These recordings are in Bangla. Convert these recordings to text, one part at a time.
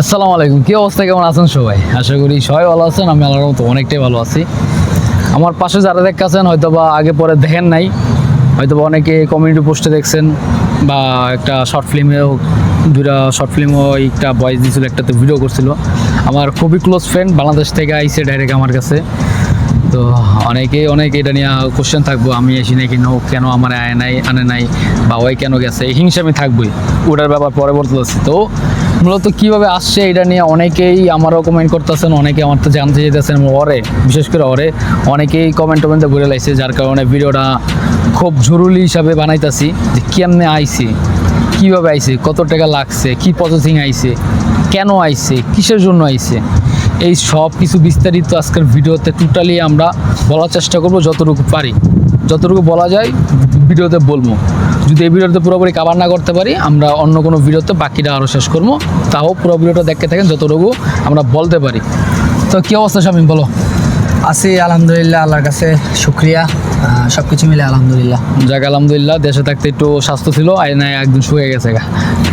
আসসালামু আলাইকুম। কি অবস্থা? কেমন আছেন সবাই? আশা করি সবাই ভালো আছেন, আমি আল্লাহর মতো অনেকটাই ভালো আছি। আমার পাশে যারা দেখতেছেন হয়তো বা আগে পরে দেখেন নাই হয়তো বা অনেকে কমিউনিটি পোস্টে দেখছেন, বা একটা শর্ট ফিল্মেও দুটা শর্ট ফিল্মও একটা ভয়েস দিয়েছিল একটাতে ভিডিও করছিল। আমার খুবই ক্লোজ ফ্রেন্ড বাংলাদেশ থেকে আইসে ডাইরেক্ট আমার কাছে। তো অনেকে অনেকে এটা নিয়ে কোশ্চেন থাকব, আমি এসি নাকি, নো, কেন আমার আয় নাই, আনে নাই, বা ওই কেন গেছে? হিংসা আমি থাকবোই। ওটার ব্যাপার পরে বলতেছি তো মূলত কীভাবে আসছে এটা নিয়ে অনেকেই আমারও কমেন্ট করতেছেন, অনেকে আমার তো জানতে চাইতেছেন ওরে, বিশেষ করে ওরে, অনেকেই কমেন্ট টমেন্টে ঘুরে লাগছে যার কারণে ভিডিওটা খুব জরুরি হিসাবে বানাইতাছি, যে কেমনে আইছি, কীভাবে আইছে, কত টাকা লাগছে, কি প্রসেসিং আইছে, কেন আইছে, কিসের জন্য আইছে, এই সব কিছু বিস্তারিত আজকের ভিডিওতে টোটালি আমরা বলার চেষ্টা করব, যতটুকু পারি। যতটুকু বলা যায়, ভিডিওতে বলব। যদি এই ভিডিওতে পুরোপুরি কাভার না করতে পারি আমরা অন্য কোনো ভিডিওতে বাকিটা আরও শেষ করব। তাও পুরো ভিডিওটা দেখতে থাকেন যতটুকু আমরা বলতে পারি। তো কী অবস্থা স্বামী বলো? আছি আলহামদুলিল্লাহ আল্লাহর কাছে শুক্রিয়া। সব কিছু মিলে আলহামদুলিল্লাহ। যাক আলহামদুলিল্লাহ দেশে থাকতে একটু স্বাস্থ্য ছিল আয়নায় একদিন শুয়ে গেছে গা।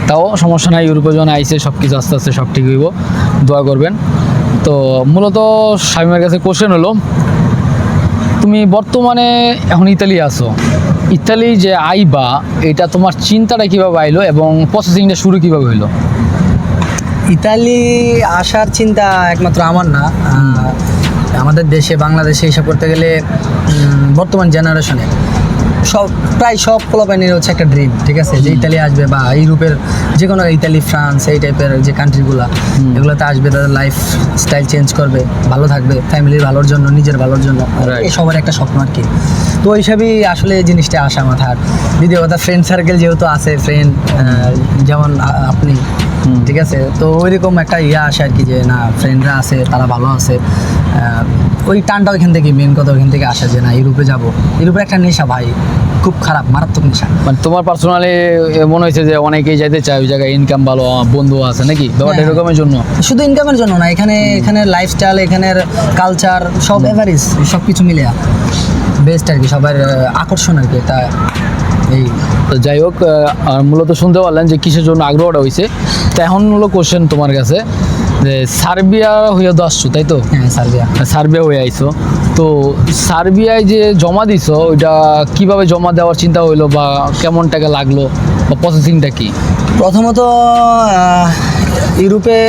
তাও সমস্যা নাই ইউরোপে যখন আইসে সব কিছু আস্তে আস্তে সব ঠিক হইব দোয়া করবেন। তো মূলত স্বামীর কাছে কোশ্চেন হলো তুমি বর্তমানে এখন ইতালি আছো ইতালি যে আইবা এটা তোমার চিন্তাটা কীভাবে আইলো এবং প্রসেসিংটা শুরু কীভাবে হইল? ইতালি আসার চিন্তা একমাত্র আমার না। আমাদের দেশে বাংলাদেশে হিসাব করতে গেলে বর্তমান জেনারেশনে সব প্রায় সব পোলাপাইনের হচ্ছে একটা ড্রিম ঠিক আছে? যে ইতালি আসবে বা ইউরোপের যে কোনো ইতালি ফ্রান্স এই টাইপের যে কান্ট্রিগুলো এগুলোতে আসবে তাদের লাইফ স্টাইল চেঞ্জ করবে ভালো থাকবে ফ্যামিলির ভালোর জন্য নিজের ভালোর জন্য। এই সবার একটা স্বপ্ন আর কি। তো ওই হিসাবেই আসলে এই জিনিসটা আসা মাথার দ্বিতীয় কথা ফ্রেন্ড সার্কেল যেহেতু আছে ফ্রেন্ড যেমন আপনি ঠিক আছে? তো ওইরকম একটা ইয়ে আসে আর কি যে না ফ্রেন্ডরা আছে তারা ভালো আছে। ওই টানটা ওইখান থেকে মেন কথা ওইখান থেকে আসা যে না ইউরোপে যাব। ইউরোপের একটা নেশা ভাই খুব খারাপ মারাত্মক নেশা। মানে তোমার পার্সোনালি মনে হয়েছে যে অনেকেই যাইতে চায় ওই জায়গায় ইনকাম ভালো বন্ধু আছে নাকি? ব্যাপারটা হ্যাঁ। এরকমের জন্য? শুধু ইনকামের জন্য না এখানে এখানে লাইফস্টাইল এখানের কালচার সব এভারেজ সব কিছু মিলে বেস্ট আর কি সবার আকর্ষণ আর কি তা এই। তো যাই হোক মূলত শুনতে পারলেন যে কিসের জন্য আগ্রহটা হয়েছে তো এখন হলো কোশ্চেন তোমার কাছে। যে সার্বিয়া হইয়া তো আসছো তাই তো? হ্যাঁ সার্বিয়া। সার্বিয়া হয়ে আইছো। তো সার্বিয়ায় যে জমা দিছো ওইটা কীভাবে জমা দেওয়ার চিন্তা হইল বা কেমন টাকা লাগল বা প্রসেসিংটা কি? প্রথমত ইউরোপে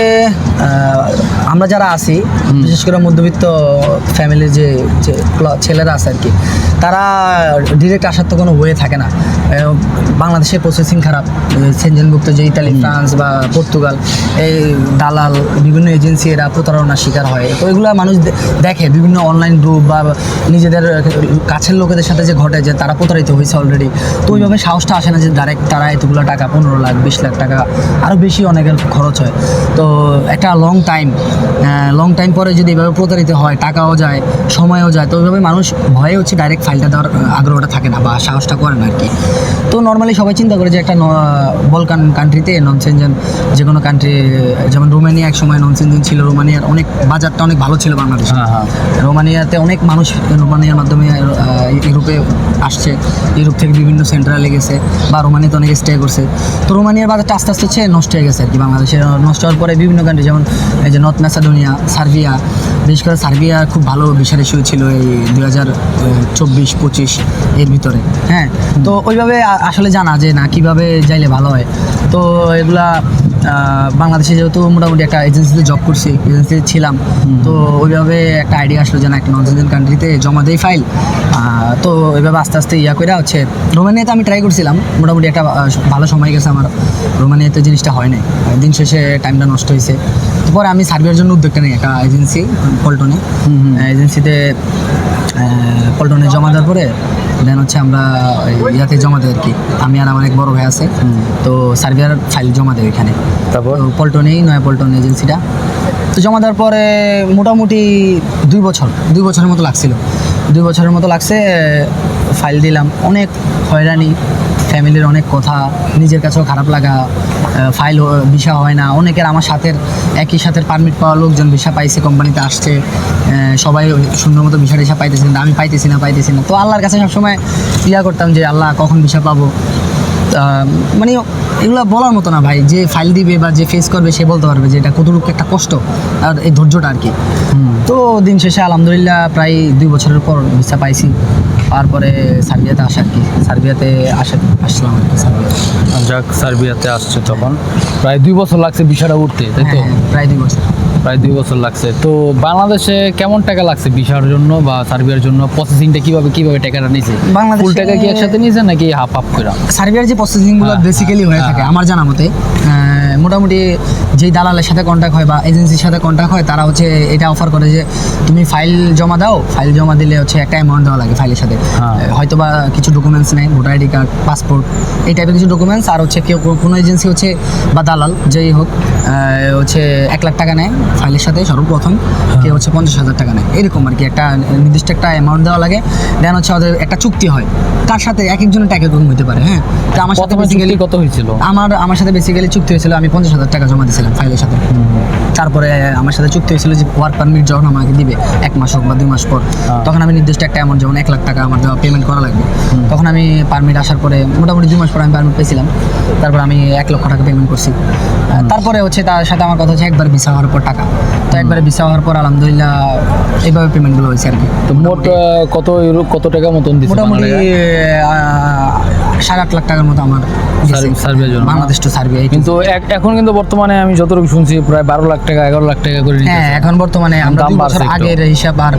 আমরা যারা আছি বিশেষ করে মধ্যবিত্ত ফ্যামিলির যে ছেলেরা আছে আর কি তারা ডিরেক্ট আসার তো কোনো ওয়ে থাকে না। বাংলাদেশের প্রসেসিং খারাপ। সেনজেনভুক্ত যে ইতালি ফ্রান্স বা পর্তুগাল এই দালাল বিভিন্ন এজেন্সি এরা প্রতারণার শিকার হয়। তো এগুলো মানুষ দেখে বিভিন্ন অনলাইন গ্রুপ বা নিজেদের কাছের লোকেদের সাথে যে ঘটে যে তারা প্রতারিত হয়েছে অলরেডি তো ওইভাবে সাহসটা আসে না যে ডাইরেক্ট তারা এতগুলো টাকা পনেরো লাখ বিশ লাখ টাকা আরও বেশি অনেকের খরচ হয়। তো একটা লং টাইম লং টাইম পরে যদি এভাবে প্রতারিত হয় টাকাও যায় সময়ও যায় তো ওইভাবে মানুষ ভয়ে হচ্ছে ডাইরেক্ট ফাইলটা দেওয়ার আগ্রহটা থাকে না বা সাহসটা করে না আর কি। তো নর্মালি সবাই চিন্তা করে যে একটা বলকান কান্ট্রিতে নন সেনজেন যে কোনো কান্ট্রি যেমন রোমানিয়া এক সময় নন সেনজেন ছিল রোমানিয়ার অনেক বাজারটা অনেক ভালো ছিল বাংলাদেশে। হ্যাঁ হ্যাঁ। রোমানিয়াতে অনেক মানুষ রোমানিয়ার মাধ্যমে ইউরোপে আসছে ইউরোপ থেকে বিভিন্ন সেন্ট্রালে গেছে বা রোমানিয়াতে অনেকে স্টে করছে। তো রোমানিয়ার বাজারটা আস্তে আস্তে হচ্ছে নষ্ট হয়ে গেছে আর কি বাংলাদেশে নষ্ট হওয়ার পরে বিভিন্ন কান্ট্রি যেমন এই যে নর্থ ম্যাসাডোনিয়া সার্বিয়া বিশেষ করে সার্বিয়া খুব ভালো ভিসা ইস্যু ছিল এই দুই হাজার চব্বিশ পঁচিশ এর ভিতরে। হ্যাঁ তো ওইভাবে আসলে জানা যে না কীভাবে যাইলে ভালো হয়। তো এগুলা বাংলাদেশে যেহেতু মোটামুটি একটা এজেন্সিতে জব করছি এজেন্সিতে ছিলাম তো ওইভাবে একটা আইডিয়া আসলো যে না একটা নর্থ সিজন কান্ট্রিতে জমা দেই ফাইল তো ওইভাবে আস্তে আস্তে ইয়া করে হচ্ছে রোমানিয়াতে আমি ট্রাই করছিলাম মোটামুটি একটা ভালো সময় গেছে আমার। রোমানিয়াতে জিনিসটা হয় নাই। দিন শেষে টাইমটা নষ্ট হয়েছে পরে আমি সার্ভিয়ার জন্য উদ্যোগটা নিই একটা এজেন্সি পল্টনে। এজেন্সিতে পল্টনে জমা দেওয়ার পরে দেন হচ্ছে আমরা ইয়াতে জমা দেয় আর কি। আমি আর আমার এক বড় ভাই আছে তো সার্ভিয়ার ফাইল জমা দেয় এখানে। তারপর? পল্টনেই নয় পল্টন এজেন্সিটা তো জমা দেওয়ার পরে মোটামুটি দুই বছর দুই বছরের মতো লাগছিল। দুই বছরের মতো লাগছে ফাইল দিলাম। অনেক হয়রানি ফ্যামিলির অনেক কথা, নিজের কাছেও খারাপ লাগা ফাইল ভিসা হয় না। অনেকের আমার সাথে একই সাথে পারমিট পাওয়া লোকজন ভিসা পাইছে কোম্পানিতে আসছে। সবাই শূন্য মতো ভিসা টিসা পাইতেছে না আমি পাইতেছি না পাইতেছি না। তো আল্লাহর কাছে সবসময় ইয়া করতাম যে, আল্লাহ, কখন ভিসা পাবো? মানে এগুলো বলার মতো না ভাই। যে ফাইল দিবে বা যে ফেস করবে সে বলতে পারবে যে এটা কতটুকু একটা কষ্ট আর এই ধৈর্যটা আর কি। তো দিন শেষে আলহামদুলিল্লাহ প্রায় দুই বছরের পর ভিসা পাইছি। তারপরে সার্বিয়াতে আসা কি। সার্বিয়াতে আসা আসলাম আর কি সার্বিয়াতে। যাক সার্বিয়াতে আসছে তখন। প্রায় দুই বছর লাগছে ভিসাটা উঠতে তাই তো? হ্যাঁ, প্রায় দুই বছর। প্রায় দুই বছর লাগছে। তো বাংলাদেশে কেমন টাকা লাগছে ভিসার জন্য বা সার্বিয়ার জন্য? প্রসেসিংটা কীভাবে কীভাবে টাকাটা নিয়েছে বাংলাদেশ ফুল টাকা কি একসাথে নিয়েছে নাকি হাফ হাফ করে? সার্বিয়ার যে প্রসেসিংগুলো গুলো বেসিক্যালি হয়ে থাকে আমার জানা মতে আহ, মোটামুটি যেই দালালের সাথে কন্ট্যাক্ট হয় বা এজেন্সির সাথে কন্ট্যাক্ট হয় তারা হচ্ছে এটা অফার করে যে তুমি ফাইল জমা দাও ফাইল জমা দিলে হচ্ছে একটা অ্যামাউন্ট দেওয়া লাগে ফাইলের সাথে। হ্যাঁ। হয়তো বা কিছু ডকুমেন্টস নেয় ভোটার আইডি কার্ড পাসপোর্ট এই টাইপের কিছু ডকুমেন্টস আর হচ্ছে কেউ কোনো এজেন্সি হচ্ছে বা দালাল যেই হোক হচ্ছে এক লাখ টাকা নেয় ফাইলের সাথে সর্বপ্রথম কেউ হচ্ছে পঞ্চাশ হাজার টাকা নেয় এরকম আর কি একটা নির্দিষ্ট একটা অ্যামাউন্ট দেওয়া লাগে। দেন হচ্ছে ওদের একটা চুক্তি হয় তার সাথে এক একজনের টাকা কম হতে পারে হ্যাঁ? তো আমার সাথে বেসিক্যালি কত হয়েছিল? আমার আমার সাথে বেসিক্যালি চুক্তি হয়েছিল আমি পঞ্চাশ হাজার টাকা জমা দিয়েছিলাম ফাইলের সাথে। তারপরে আমার সাথে চুক্তি হয়েছিল যে ওয়ার্ক পারমিট যখন আমাকে দিবে এক মাস হোক বা দুই মাস পর তখন আমি নির্দিষ্ট একটা অ্যামাউন্ট যেমন এক লাখ টাকা আমার দেওয়া পেমেন্ট করা লাগবে। তখন আমি পারমিট আসার পরে মোটামুটি দুই মাস পর আমি পারমিট পেয়েছিলাম। তারপর আমি এক লক্ষ টাকা পেমেন্ট করছি। তারপরে হচ্ছে তার সাথে আমার কথা হচ্ছে একবার ভিসা হওয়ার পর টাকা। তো একবারে ভিসা হওয়ার পর আলহামদুলিল্লাহ এইভাবে পেমেন্টগুলো হয়েছে আর কি। তো মোট কত কত টাকা মতন মোটামুটি সাড়ে আট লাখ টাকার মতো আমার সার্বি- জন্য। বাংলাদেশ টু সার্বিয়া কিন্তু এক- এখন কিন্তু বর্তমানে আমি যতটুকু শুনছি প্রায় বারো লাখ টাকা এগারো লাখ টাকা করে হ্যাঁ এখন বর্তমানে আমরা দুই বছর আগের হিসাব আর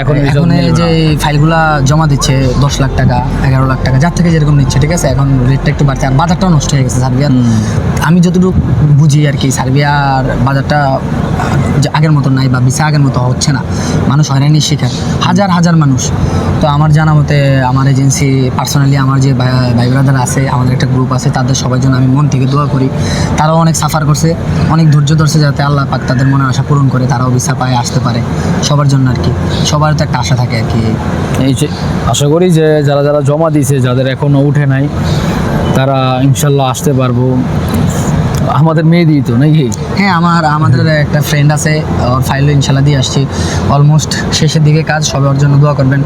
এখন এখন যে ফাইলগুলা জমা দিচ্ছে দশ লাখ টাকা এগারো লাখ টাকা যার থেকে যেরকম নিচ্ছে ঠিক আছে? এখন রেটটা একটু বাড়ছে আর বাজারটাও নষ্ট হয়ে গেছে সার্বিয়ার। আমি যতটুকু বুঝি আর কি সার্বিয়ার বাজারটা আগের মতো নাই বা ভিসা আগের মতো হচ্ছে না। মানুষ হয়রানির শিকার হাজার হাজার মানুষ। তো আমার জানা মতে আমার এজেন্সি পার্সোনালি আমার যে ভাই ব্রাদার আছে আমাদের একটা গ্রুপ আছে তাদের সবাই জন্য আমি মন থেকে দোয়া করি। তারাও অনেক সাফার করছে, অনেক ধৈর্য ধরছে যাতে আল্লাহ পাক তাদের মনে আশা পূরণ করে, তারাও ভিসা পায় আসতে পারে। সবার জন্য আর কি, সবার তো একটা আশা থাকে আর কি। এই যে, আশা করি যে যারা যারা জমা দিয়েছে, যাদের এখনও উঠে নাই, তারা ইনশাল্লাহ আসতে পারব। আমাদের মেয়ে দিই তো, নাকি? হ্যাঁ আমার, আমাদের একটা ফ্রেন্ড আছে, ওর ফাইলও ইনশাল্লাহ দিয়ে আসছি। অলমোস্ট শেষের দিকে কাজ, সবাই ওর জন্য দোয়া করবেন।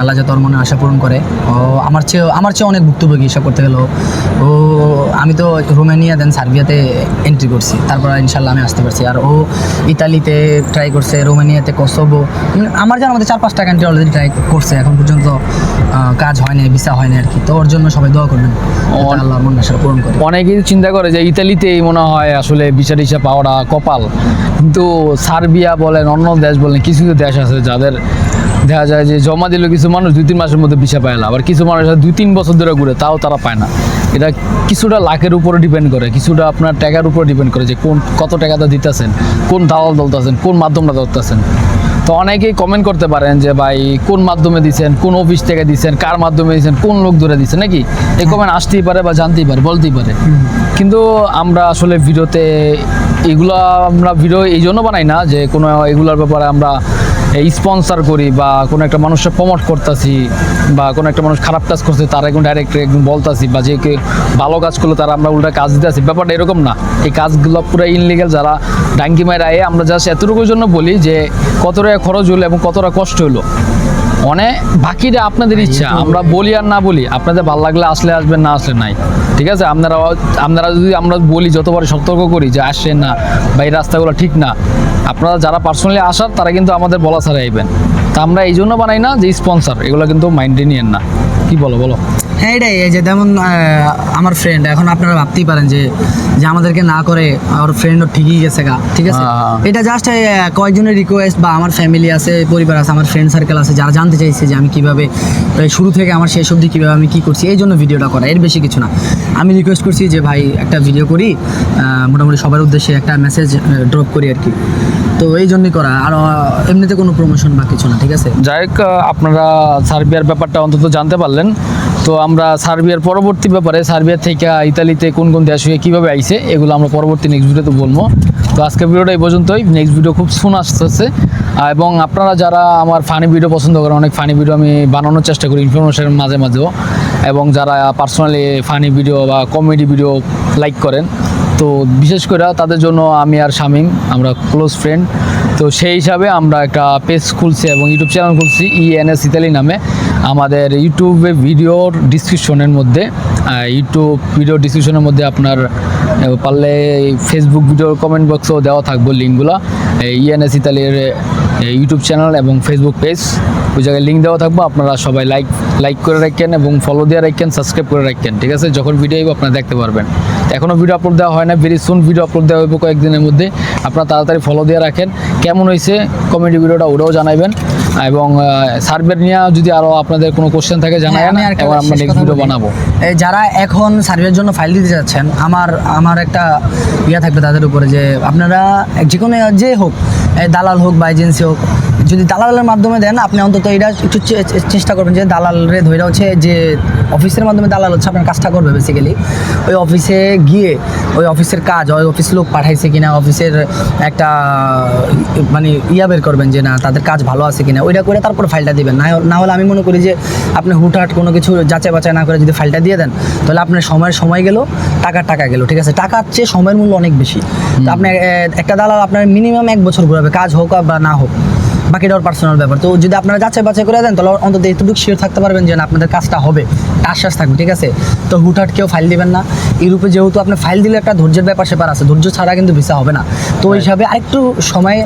আল্লাহ যাতে ওর মনে আশা পূরণ করে। ও আমার চেয়ে আমার চেয়ে অনেক ভুক্তভোগী হিসাব করতে গেলেও ও। আমি তো রোমানিয়া দেন সার্বিয়াতে এন্ট্রি করছি। তারপর ইনশাল্লাহ আমি আসতে পারছি। আর ও ইতালিতে ট্রাই করছে রোমানিয়াতে কসোবো আমার জানার আমাদের চার পাঁচটা কান্ট্রি অলরেডি ট্রাই করছে। এখন পর্যন্ত কাজ হয়নি ভিসা হয়নি আর কি। তো ওর জন্য সবাই দোয়া করবেন যাতে আল্লাহ মনে আশা পূরণ করে। অনেকেই চিন্তা করে যে ইতালিতেই মনে হয় আসলে বিচার টিসা পাওয়াটা কপাল। কিন্তু সার্বিয়া বলেন অন্য দেশ বলেন কিছু কিছু দেশ আছে যাদের দেখা যায় যে জমা দিল কিছু মানুষ দুই তিন মাসের মধ্যে ভিসা পায় না। আবার কিছু মানুষ দুই তিন বছর ধরে ঘুরে তাও তারা পায় না। এটা কিছুটা লাখের উপরে ডিপেন্ড করে কিছুটা আপনার টাকার উপরে ডিপেন্ড করে যে কোন কত টাকাটা দিতেছেন কোন দালাল দলতেছেন কোন মাধ্যমটা ধরতেছেন। তো অনেকেই কমেন্ট করতে পারেন যে ভাই কোন মাধ্যমে দিচ্ছেন কোন অফিস থেকে দিচ্ছেন কার মাধ্যমে দিচ্ছেন কোন লোক ধরে দিচ্ছেন নাকি? এই কমেন্ট আসতেই পারে বা জানতেই পারে বলতেই পারে। কিন্তু আমরা আসলে ভিডিওতে এগুলো আমরা ভিডিও এই জন্য বানাই না যে কোনো এগুলোর ব্যাপারে আমরা স্পন্সার করি বা কোনো একটা মানুষকে প্রমোট করতেছি বা কোনো একটা মানুষ খারাপ কাজ করছে, তারা একদম ডাইরেক্ট একদম বলতাছি বা যে ভালো কাজ করলে তারা আমরা উল্টা কাজ দিতেছি। ব্যাপারটা এরকম না। এই কাজগুলো পুরো ইনলিগাল যারা ডাঙ্গি মায়ের আয়ে আমরা জাস্ট এতটুকুর জন্য বলি যে কতটা খরচ হলো এবং কতটা কষ্ট হলো। অনেক বাকিটা আপনাদের ইচ্ছা। আমরা বলি আর না বলি, আপনাদের ভালো লাগলে আসলে আসবেন, না আসলে নাই। ঠিক আছে? আপনারা আপনারা যদি আমরা বলি যতবার সতর্ক করি যে আসছেন না বা এই রাস্তাগুলো ঠিক না, আপনারা যারা পার্সোনালি আসার, তারা কিন্তু আমাদের বলা ছাড়া আইবেন। তা আমরা এই জন্য বানাই না যে স্পন্সার এগুলো কিন্তু মাইন্ডে নিয়েন না। কি বলো বলো? হ্যাঁ এটাই এই যে যেমন আমার ফ্রেন্ড এখন আপনারা ভাবতেই পারেন যে যে আমাদেরকে না করে আমার ফ্রেন্ডও ঠিকই গেছে গা ঠিক আছে। এটা জাস্ট কয়েকজনের রিকোয়েস্ট বা আমার ফ্যামিলি আছে পরিবার আছে আমার ফ্রেন্ড সার্কেল আছে যারা জানতে চাইছে যে আমি কীভাবে শুরু থেকে আমার শেষ অবধি কীভাবে আমি কী করছি এই জন্য ভিডিওটা করা এর বেশি কিছু না। আমি রিকোয়েস্ট করছি যে ভাই একটা ভিডিও করি মোটামুটি সবার উদ্দেশ্যে একটা মেসেজ ড্রপ করি আর কি। তো এই জন্যই করা আর এমনিতে কোনো প্রমোশন বা কিছু না ঠিক আছে? যাই হোক আপনারা সার্বিয়ার ব্যাপারটা অন্তত জানতে পারলেন। তো আমরা সার্বিয়ার পরবর্তী ব্যাপারে, সার্বিয়া থেকে ইতালিতে কোন কোন দেশ হয়ে কীভাবে আইছে, এগুলো আমরা পরবর্তী নেক্সট ভিডিওতে বলব। তো আজকের ভিডিওটা এই পর্যন্তই। নেক্সট ভিডিও খুব সুন আসতেছে। এবং আপনারা যারা আমার ফানি ভিডিও পছন্দ করেন, অনেক ফানি ভিডিও আমি বানানোর চেষ্টা করি ইনফরমেশনের মাঝে মাঝেও, এবং যারা পার্সোনালি ফানি ভিডিও বা কমেডি ভিডিও লাইক করেন, তো বিশেষ করে তাদের জন্য আমি আর শামিম, আমরা ক্লোজ ফ্রেন্ড তো সেই হিসাবে আমরা একটা পেজ খুলছি এবং ইউটিউব চ্যানেল খুলছি ইএনএস ইতালি নামে। আমাদের ইউটিউবে ভিডিওর ডিসক্রিপশনের মধ্যে ইউটিউব ভিডিও ডিসক্রিপশনের মধ্যে আপনার পারলে ফেসবুক ভিডিও কমেন্ট বক্সেও দেওয়া থাকব লিঙ্কগুলো ইএনএস ইতালির ইউটিউব চ্যানেল এবং ফেসবুক পেজ ওই জায়গায় লিঙ্ক দেওয়া থাকব আপনারা সবাই লাইক লাইক করে রাখেন এবং ফলো দিয়ে রাখেন সাবস্ক্রাইব করে রাখেন ঠিক আছে? যখন ভিডিও আইব আপনারা দেখতে পারবেন। এখনও ভিডিও আপলোড দেওয়া হয় না ভেরি সুন ভিডিও আপলোড দেওয়া হইব কয়েকদিনের মধ্যে। আপনারা তাড়াতাড়ি ফলো দিয়ে রাখেন। কেমন হয়েছে কমেডি ভিডিওটা ওটাও জানাবেন এবং সার্ভের নিয়ে যদি আরও আপনাদের কোনো কোশ্চেন থাকে জানাবেন হ্যাঁ, আমি আরেকটা এবং আমরা নেক্সট ভিডিও বানাবো। এই যারা এখন সার্ভের জন্য ফাইল দিতে যাচ্ছেন আমার আমার একটা ইয়ে থাকবে তাদের উপরে যে আপনারা যে কোনো যে হোক দালাল হোক বা এজেন্সি হোক যদি দালালের মাধ্যমে দেন আপনি অন্তত এটা একটু চেষ্টা করবেন যে দালালরে ধরে হচ্ছে যে অফিসের মাধ্যমে দালাল হচ্ছে আপনার কাজটা করবে বেসিক্যালি ওই অফিসে গিয়ে ওই অফিসের কাজ ওই অফিস লোক পাঠাইছে কিনা অফিসের একটা মানে ইয়া বের করবেন যে না তাদের কাজ ভালো আছে কিনা ওইটা করে তারপর ফাইলটা দিবেন। না না হলে আমি মনে করি যে আপনি হুটহাট কোনো কিছু যাচাই বাছাই না করে যদি ফাইলটা দিয়ে দেন তাহলে আপনার সময়ের সময় গেল টাকার টাকা গেল ঠিক আছে? টাকার চেয়ে সময়ের মূল্য অনেক বেশি। তো আপনি একটা দালাল আপনার মিনিমাম এক বছর ঘুরাবে কাজ হোক বা না হোক। বাকিটা ওর পার্সোনাল ব্যাপার। তো যদি আপনারা যাচাই বাছাই করে দেন তাহলে অন্তত এতটুকু শিওর থাকতে পারবেন যে না আপনাদের কাজটা হবে আশ্বাস থাকবে ঠিক আছে? তো হুটহাট কেউ ফাইল দিবেন না। ইউরোপে যেহেতু আপনি ফাইল দিলে একটা ধৈর্যের ব্যাপার সেপার আছে ধৈর্য ছাড়া কিন্তু ভিসা হবে না। তো ওই হিসাবে আরেকটু সময়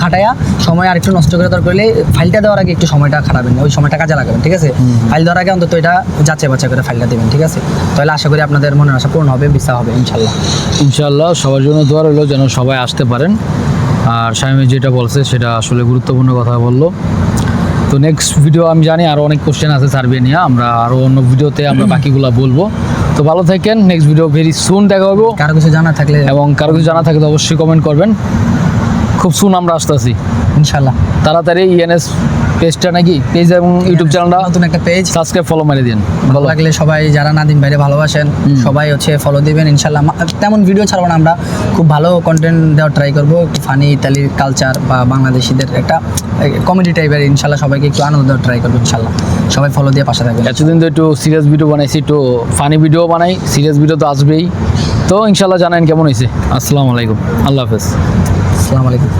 খাটায়া সময় আরেকটু নষ্ট করে দরকার হলে ফাইলটা দেওয়ার আগে একটু সময়টা খাটাবেন ওই সময়টা কাজে লাগাবেন ঠিক আছে? ফাইল দেওয়ার আগে অন্তত এটা যাচাই বাছাই করে ফাইলটা দেবেন ঠিক আছে? তাহলে আশা করি আপনাদের মনের আশা পূর্ণ হবে ভিসা হবে ইনশাল্লাহ ইনশাল্লাহ সবার জন্য দোয়া রইল যেন সবাই আসতে পারেন। আর স্বামী যেটা বলছে সেটা আসলে গুরুত্বপূর্ণ কথা বলল। তো নেক্সট ভিডিও আমি জানি আরও অনেক কোশ্চেন আছে সার্ভে নিয়ে আমরা আরও অন্য ভিডিওতে আমরা বাকিগুলো বলব। তো ভালো থাকেন নেক্সট ভিডিও ভেরি সুন দেখা হব। কারও কিছু জানা থাকলে এবং কারও কিছু জানা থাকলে অবশ্যই কমেন্ট করবেন। খুব সুন আমরা আসতেছি। ইনশাল্লাহ তাড়াতাড়ি ইএনএস পেজটা নাকি? পেজ এবং ইউটিউব চ্যানেলটা নতুন একটা পেজ। সাবস্ক্রাইব ফলো মেরে দিন ভালো লাগলে সবাই যারা নাদিম বাইরে ভালোবাসেন সবাই হচ্ছে ফলো দিবেন ইনশাল্লাহ তেমন ভিডিও ছাড়বো না আমরা। খুব ভালো কন্টেন্ট দেওয়ার ট্রাই করব। ফানি ইতালির কালচার বা বাংলাদেশিদের একটা কমেডি টাইপের ইনশাল্লাহ সবাইকে একটু আনন্দ দেওয়ার ট্রাই করব ইনশাল্লাহ সবাই ফলো দিয়ে পাশে থাকবেন। এতদিন তো একটু সিরিয়াস ভিডিও বানাইছি একটু ফানি ভিডিও বানাই। সিরিয়াস ভিডিও তো আসবেই। তো ইনশাল্লাহ জানেন কেমন হয়েছে আসসালামু আলাইকুম। আল্লাহ হাফেজ। আসসালামু আলাইকুম।